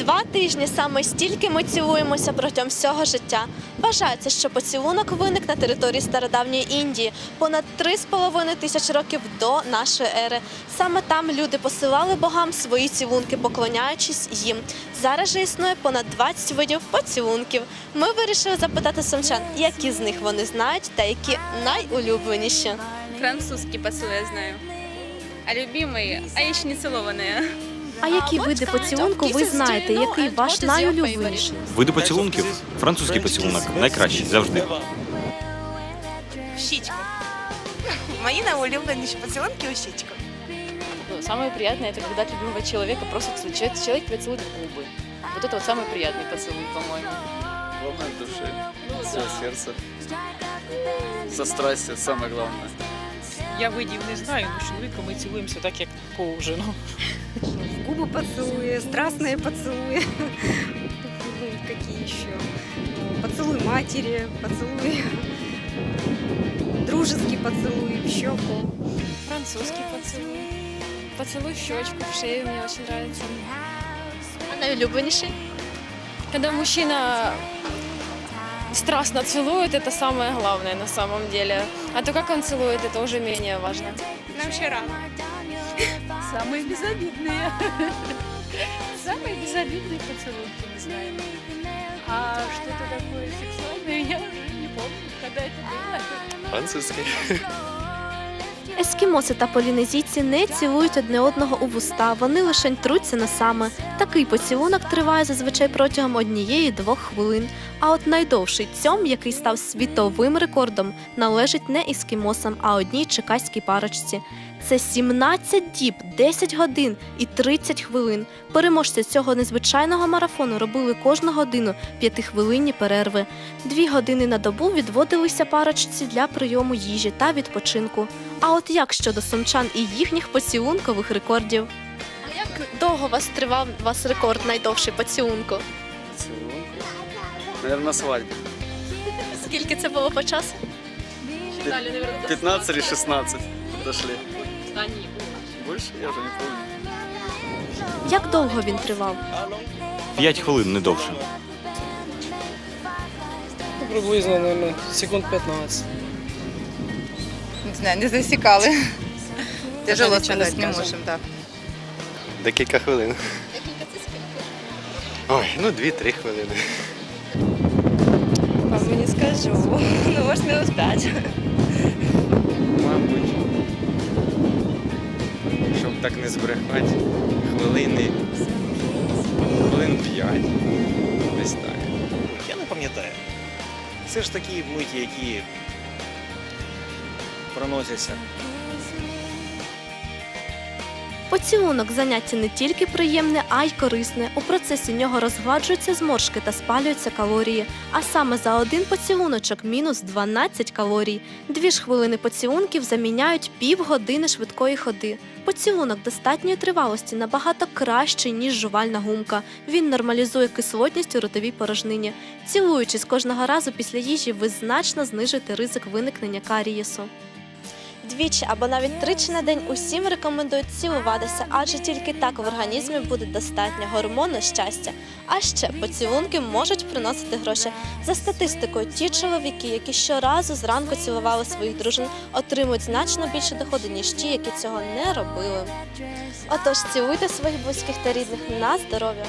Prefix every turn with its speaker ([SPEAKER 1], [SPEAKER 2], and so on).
[SPEAKER 1] Два тижні саме стільки ми цілуємося протягом всього життя. Вважається, що поцілунок виник на території стародавньої Індії понад 3,5 тисяч років до нашої ери. Саме там люди посилали богам свої цілунки, поклоняючись їм. Зараз же існує понад 20 видів поцілунків. Ми вирішили запитати сумчан, які з них вони знають та які найулюбленіші.
[SPEAKER 2] Французский поцелуй я знаю. А любимый, а целованные.
[SPEAKER 1] А які види поцілунку ви знаєте? Який ваш найулюбленіший?
[SPEAKER 3] Види поцілунків. Французький поцілунок найкращий завжди.
[SPEAKER 4] в щічку. Мої найулюбленіші поцілунки у щічку.
[SPEAKER 5] Ну, самое приятное это когда от любимого человека просто целует. человек, человек тебя целует в губы. Вот это вот самый приятный поцелуй, по-моему.
[SPEAKER 6] Главное от души, все сердце. Со страстью, самое главное.
[SPEAKER 7] Я видів не знаю, але чоловіком ми цілуємося так, як по ужину.
[SPEAKER 8] губы поцелуи, страстные поцелуи. Ну, Какие еще? Ну, Поцелуй матери, поцелуй дружеский поцелуй в щеку.
[SPEAKER 2] Французский поцелуй. Поцелуй в щечку, в шею мне очень нравится.
[SPEAKER 1] А найулюбленіший?
[SPEAKER 2] Когда мужчина страстно целует, это самое главное на самом деле. А то, как он целует, это уже менее важно.
[SPEAKER 4] Нам ще рано.
[SPEAKER 5] Самые безобидные. Самые безобидные поцелуйки, не знаю. А что-то такое сексуальное, я уже не помню, когда это было.
[SPEAKER 6] Французский.
[SPEAKER 1] Ескімоси та полінезійці не цілують одне одного у вуста, вони лише труться носами. Такий поцілунок триває зазвичай протягом однієї-двох хвилин. А от найдовший цьом, який став світовим рекордом, належить не ескімосам, а одній чекаській парочці. Це 17 діб, 10 годин і 30 хвилин. Переможці цього незвичайного марафону робили кожну годину п'ятихвилинні перерви. Дві години на добу відводилися парочці для прийому їжі та відпочинку. А от як щодо сумчан і їхніх поцілункових рекордів? А як довго вас тривав вас рекорд найдовший поцілунку?
[SPEAKER 6] Поцелунку. Наверное, на свадьбе.
[SPEAKER 1] Скільки це було по часу?
[SPEAKER 6] 15 или 16 дошли. Больше я уже не помню.
[SPEAKER 1] Як довго він тривав?
[SPEAKER 3] П'ять хвилин не довше.
[SPEAKER 9] Ну, приблизно, наверное, секунд 15.
[SPEAKER 4] Не знаю, не засікали. Тяжело сказати не можемо, так.
[SPEAKER 6] Декілька хвилин. Декілька Ой, ну дві-три хвилини.
[SPEAKER 8] Вам не скажу. Ну, может, минут пять.
[SPEAKER 10] Мабуть, щоб так не збрехати, хвилини, хвилин п'ять. Десь так.
[SPEAKER 11] Я не пам'ятаю. Це ж такі миті, які проносяться.
[SPEAKER 1] Поцілунок заняття не тільки приємне, а й корисне. У процесі нього розгладжуються зморшки та спалюються калорії. А саме за один поцілуночок мінус 12 калорій. Дві ж хвилини поцілунків заміняють півгодини швидкої ходи. Поцілунок достатньої тривалості набагато кращий, ніж жувальна гумка. Він нормалізує кислотність у ротовій порожнині. Цілуючись кожного разу після їжі, ви значно знижуєте ризик виникнення карієсу. Двічі або навіть тричі на день усім рекомендують цілуватися, адже тільки так в організмі буде достатньо гормону щастя. А ще поцілунки можуть приносити гроші. За статистикою, ті чоловіки, які щоразу зранку цілували своїх дружин, отримують значно більше доходи, ніж ті, які цього не робили. Отож, цілуйте своїх близьких та рідних на здоров'я.